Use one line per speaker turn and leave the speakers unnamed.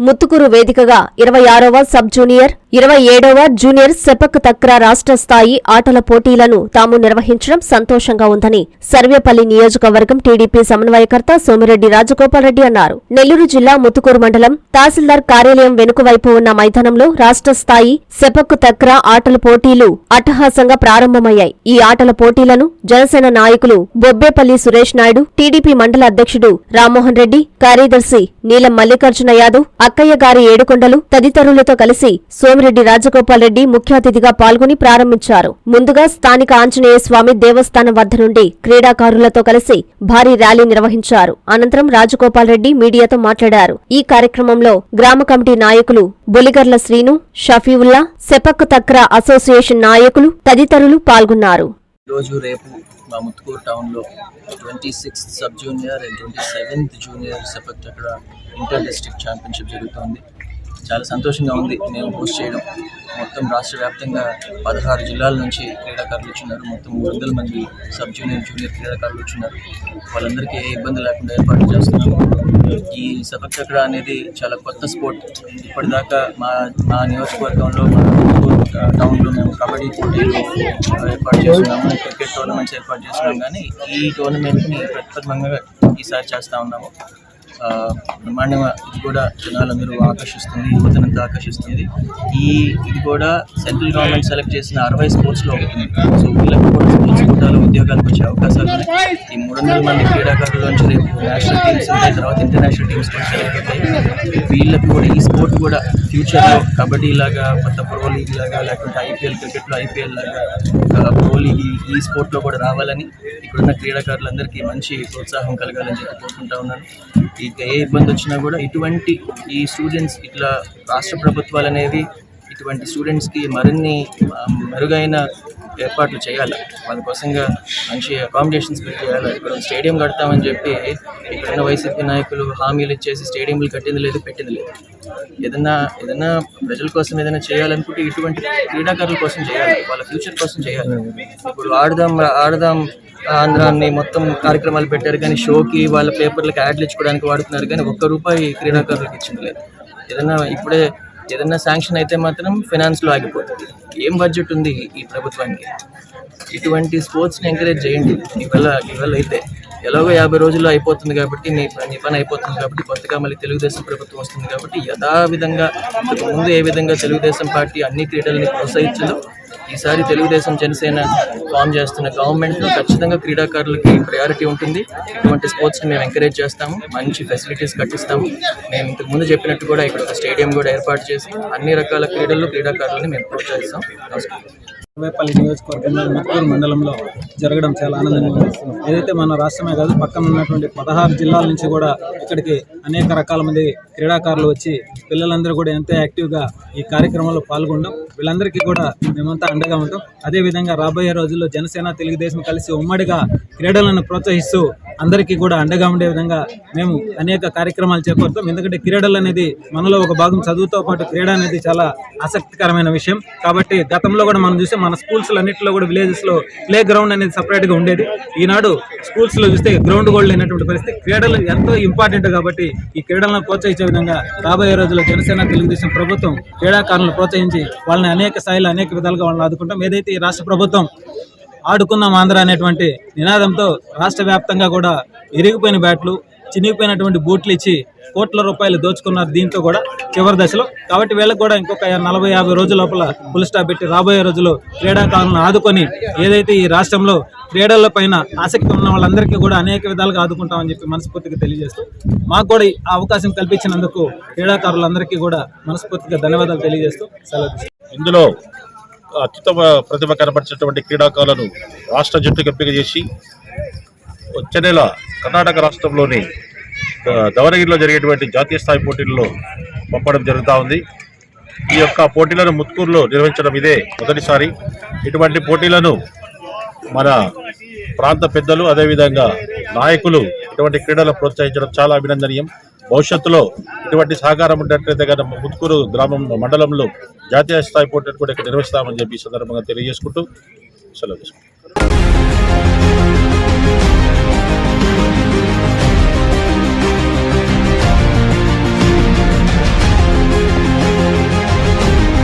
ముత్తుకూరు వేదికగా ఇరవై ఆరవ సబ్ జూనియర్ ఇరవై ఏడవ జూనియర్ సెపక్ తక్రా రాష్ట్ర స్థాయి ఆటల పోటీలను తాము నిర్వహించడం సంతోషంగా ఉందని సర్వేపల్లి నియోజకవర్గం టీడీపీ సమన్వయకర్త సోమిరెడ్డి రాజగోపాల్రెడ్డి అన్నారు. నెల్లూరు జిల్లా ముత్తుకూరు మండలం తహసీల్దార్ కార్యాలయం వెనుకవైపు ఉన్న మైదానంలో రాష్ట్ర స్థాయి సెపక్ తక్రా ఆటల పోటీలు అట్టహాసంగా ప్రారంభమయ్యాయి. ఈ ఆటల పోటీలను జనసేన నాయకులు బొబ్బేపల్లి సురేష్ నాయుడు టీడీపీ మండల అధ్యక్షుడు రామ్మోహన్ రెడ్డి కార్యదర్శి నీలం మల్లికార్జున యాదవ్ అక్కయ్య గారి ఏడుకొండలు తదితరులతో కలిసి సోమిరెడ్డి రాజగోపాల్ రెడ్డి ముఖ్య అతిథిగా పాల్గొని ప్రారంభించారు. ముందుగా స్థానిక ఆంజనేయ స్వామి దేవస్థానం వద్ద నుండి క్రీడాకారులతో కలిసి భారీ ర్యాలీ నిర్వహించారు. అనంతరం రాజగోపాల్ రెడ్డి మీడియాతో మాట్లాడారు. ఈ కార్యక్రమంలో గ్రామ కమిటీ నాయకులు Boligarla Srinu Shafiulla sepak takraw association నాయకులు తదితరులు పాల్గొన్నారు.
రేపు మా ముత్తుకూరు టౌన్లో twenty sixth sub junior and twenty seventh junior sepak అక్కడ ఇంటర్ డిస్ట్రిక్ట్ ఛాంపియన్షిప్ జరుగుతోంది. చాలా సంతోషంగా ఉంది మేము హోస్ట్ చేయడం. మొత్తం రాష్ట్ర వ్యాప్తంగా పదహారు జిల్లాల నుంచి క్రీడాకారులు వచ్చినారు. మొత్తం మూడు వందల మంది సబ్ జూనియర్ జూనియర్ క్రీడాకారులు వచ్చినారు. వాళ్ళందరికీ ఏ ఇబ్బంది లేకుండా ఏర్పాటు చేస్తున్నాము. ఈ సెపక్ చక్ర అనేది చాలా కొత్త స్పోర్ట్. ఇప్పటిదాకా మా మా నియోజకవర్గంలో మా టౌన్లో మేము కబడ్డీ పోటీలు ఏర్పాటు చేస్తున్నాము. క్రికెట్ టోర్నమెంట్స్ ఏర్పాటు చేస్తున్నాం. కానీ ఈ టోర్నమెంట్ని ప్రత్యేకంగా ఈసారి చేస్తూ ఉన్నాము. బ్రహ్మాండంగా ఇది కూడా జనాలందరూ ఆకర్షిస్తుంది యువతనంతా ఆకర్షిస్తుంది. ఈ ఇది కూడా సెంట్రల్ గవర్నమెంట్ సెలెక్ట్ చేసిన అరవై స్పోర్ట్స్లో ఒకటి. సో వీళ్ళకి కూడా స్పోర్ట్స్ కోటాలో ఉద్యోగాలకు వచ్చే అవకాశాలు ఉన్నాయి. ఈ మూడు వందల మంది క్రీడాకారుల నుంచి రేపు నేషనల్ టీమ్స్ ఉంటాయి తర్వాత ఇంటర్నేషనల్ టీమ్స్ కూడా సెలెక్ట్ అవుతాయి. వీళ్ళకి కూడా ఈ స్పోర్ట్ కూడా ఫ్యూచర్లో కబడ్డీ లాగా కొత్త ప్రో లీగ్ లాగా లేకుంటే ఐపీఎల్ క్రికెట్లో ఐపీఎల్ లాగా ఆ, ఈ- ఈ స్పోర్ట్లో కూడా రావాలని ఇక్కడున్న క్రీడాకారులందరికీ మంచి ప్రోత్సాహం కలగాలని చెప్పి కోరుకుంటా ఉన్నాను. ఇక ఏ ఇబ్బంది వచ్చినా కూడా ఇటువంటి ఈ స్టూడెంట్స్ ఇట్లా రాష్ట్ర ప్రభుత్వాలు అనేవి ఇటువంటి స్టూడెంట్స్కి మరిన్ని మెరుగైన ఏర్పాట్లు చేయాలి? వాళ్ళ కోసంగా మంచి అకామిడేషన్స్ బిల్డ్ చేయాలి? ఇక్కడ స్టేడియం కడతామని చెప్పి ఇక్కడున్న వైసీపీ నాయకులు హామీలు ఇచ్చేసి స్టేడియంలు కట్టింది లేదు పెట్టింది లేదు. ఏదన్నా ఏదన్నా ప్రజల కోసం ఏదైనా చేయాలనుకుంటే ఇటువంటి క్రీడాకారుల కోసం చేయాలి వాళ్ళ ఫ్యూచర్ కోసం చేయాలి. ఇప్పుడు ఆడదాం ఆడదాం ఆంధ్రాన్ని మొత్తం కార్యక్రమాలు పెట్టారు కానీ షోకి వాళ్ళ పేపర్లకు యాడ్లు ఇచ్చుకోవడానికి వాడుతున్నారు కానీ ఒక్క రూపాయి క్రీడాకారులకు ఇచ్చింది లేదు. ఏదన్నా ఇప్పుడే ఏదైనా శాంక్షన్ అయితే మాత్రం ఫైనాన్స్లో ఆగిపోతుంది. ఏం బడ్జెట్ ఉంది ఈ ప్రభుత్వానికి? ఇటువంటి స్పోర్ట్స్ని ఎంకరేజ్ చేయండి. ఇవాళ ఇవాళ అయితే ఎలాగో యాభై రోజుల్లో అయిపోతుంది కాబట్టి నీ నీ పని అయిపోతుంది కాబట్టి కొత్తగా మళ్ళీ తెలుగుదేశం ప్రభుత్వం వస్తుంది కాబట్టి యథావిధంగా ముందు ఏ విధంగా తెలుగుదేశం పార్టీ అన్ని క్రీడల్ని ప్రోత్సహించదో ఈసారి తెలుగుదేశం జనసేన ఫామ్ చేస్తున్న గవర్నమెంట్లో ఖచ్చితంగా క్రీడాకారులకి ప్రయారిటీ ఉంటుంది. ఇటువంటి స్పోర్ట్స్ని మేము ఎంకరేజ్ చేస్తాము. మంచి ఫెసిలిటీస్ కట్టిస్తాము. మేము ఇంతకు ముందు చెప్పినట్టు కూడా ఇక్కడ ఒక స్టేడియం కూడా ఏర్పాటు చేసి అన్ని రకాల క్రీడల్లో క్రీడాకారులని మేము ప్రోత్సహిస్తాం. నమస్కారం.
సర్వేపల్లి నియోజకవర్గంలో ముత్తూరు మండలంలో జరగడం చాలా ఆనందంగా ఉంది ఏదైతే మన రాష్ట్రమే కాదు పక్కన ఉన్నటువంటి పదహారు జిల్లాల నుంచి కూడా ఇక్కడికి అనేక రకాల మంది క్రీడాకారులు వచ్చి పిల్లలందరూ కూడా ఎంతో యాక్టివ్గా ఈ కార్యక్రమంలో పాల్గొనడం వీళ్ళందరికీ కూడా మేమంతా అండగా ఉంటాం. అదేవిధంగా రాబోయే రోజుల్లో జనసేన తెలుగుదేశం కలిసి ఉమ్మడిగా క్రీడలను ప్రోత్సహిస్తూ అందరికీ కూడా అండగా ఉండే విధంగా మేము అనేక కార్యక్రమాలు చేపడతాం. ఎందుకంటే క్రీడలు అనేది మనలో ఒక భాగం. చదువుతో పాటు క్రీడ అనేది చాలా ఆసక్తికరమైన విషయం. కాబట్టి గతంలో కూడా మనం చూస్తే మన స్కూల్స్ అన్నింటిలో కూడా విలేజెస్లో ప్లే గ్రౌండ్ అనేది సపరేట్గా ఉండేది. ఈనాడు స్కూల్స్లో చూస్తే గ్రౌండ్ గోల్డ్ లేనటువంటి పరిస్థితి. క్రీడలు ఎంతో ఇంపార్టెంట్ కాబట్టి ఈ క్రీడలను ప్రోత్సహించే విధంగా రాబోయే రోజుల్లో జనసేన తెలుగుదేశం ప్రభుత్వం క్రీడాకారులను ప్రోత్సహించి వాళ్ళని అనేక స్థాయిలో అనేక విధాలుగా వాళ్ళని ఆదుకుంటాం. ఏదైతే ఈ రాష్ట్ర ప్రభుత్వం ఆడుకుందాం ఆంధ్ర అనేటువంటి నినాదంతో రాష్ట్ర వ్యాప్తంగా కూడా ఇరిగిపోయిన బ్యాట్లు చినిగిపోయినటువంటి బూట్లు ఇచ్చి కోట్ల రూపాయలు దోచుకున్నారు దీంతో కూడా చివరి దశలో. కాబట్టి వీళ్ళకి కూడా ఇంకొక నలభై యాభై రోజుల లోపల ఫుల్ స్టాప్ పెట్టి రాబోయే రోజుల్లో క్రీడాకారులను ఆదుకొని ఏదైతే ఈ రాష్ట్రంలో క్రీడల పైన ఆసక్తి ఉన్న వాళ్ళందరికీ కూడా అనేక విధాలుగా ఆదుకుంటామని చెప్పి మనస్ఫూర్తిగా తెలియజేస్తూ మాకు కూడా ఆ అవకాశం కల్పించినందుకు క్రీడాకారులందరికీ కూడా మనస్ఫూర్తిగా ధన్యవాదాలు తెలియజేస్తూ సెలవు
ఇందులో అత్యుత్తమ ప్రతిభ కనబరిచినటువంటి క్రీడాకారులను రాష్ట్ర జట్టుకు ఎంపిక చేసి వచ్చే నెల కర్ణాటక రాష్ట్రంలోని దవనగిరిలో ధవనగిరిలో జరిగేటువంటి జాతీయ స్థాయి పోటీల్లో పంపడం జరుగుతూ ఉంది. ఈ యొక్క పోటీలను ముత్కూరులో నిర్వహించడం ఇదే మొదటిసారి. ఇటువంటి పోటీలను మన ప్రాంత పెద్దలు అదేవిధంగా నాయకులు ఇటువంటి క్రీడలు ప్రోత్సహించడం చాలా అభినందనీయం. భవిష్యత్తులో ఇటువంటి సహకారం ఉండేట్లయితే కనుక ముత్కూరు గ్రామం మండలంలో జాతీయ స్థాయి పోటీ కూడా ఇక్కడ నిర్వహిస్తామని చెప్పి సందర్భంగా తెలియజేసుకుంటూ సెలవు తీసుకుంటాం